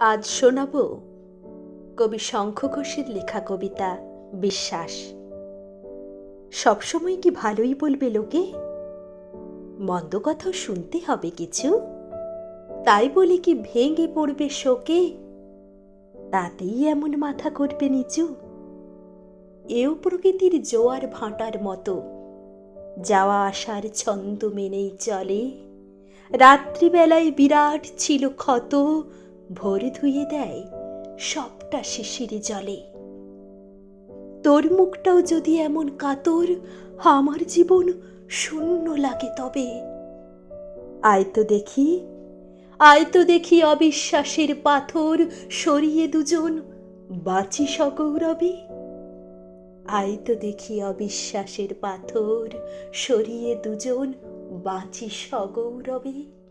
আজ শোনাব কবি শঙ্খ ঘোষের লেখা কবিতা বিশ্বাস। সবসময় কি ভালোই বলবে লোকে? মন্দ কথাও শুনতে হবে কিছু। তাই বলে কি ভেঙে পড়বে শোকে? তাতেই এমন মাথা করবে নিচু। এও প্রকৃতির জোয়ার ভাঁটার মতো। যাওয়া আসার ছন্দ মেনেই চলে। রাত্রিবেলায় বিরাট ছিল ক্ষত। ভরে ধুয়ে দেয়, সবটা শিশির জলে। তোর মুখটাও যদি এমন কাতর, আমার জীবন শূন্য লাগে তবে। আয় তো দেখি, আয় তো দেখি অবিশ্বাসের পাথর সরিয়ে দুজন, বাঁচি সগৌরবে। আয় তো দেখি অবিশ্বাসের পাথর সরিয়ে দুজন, বাঁচি সগৌরবে।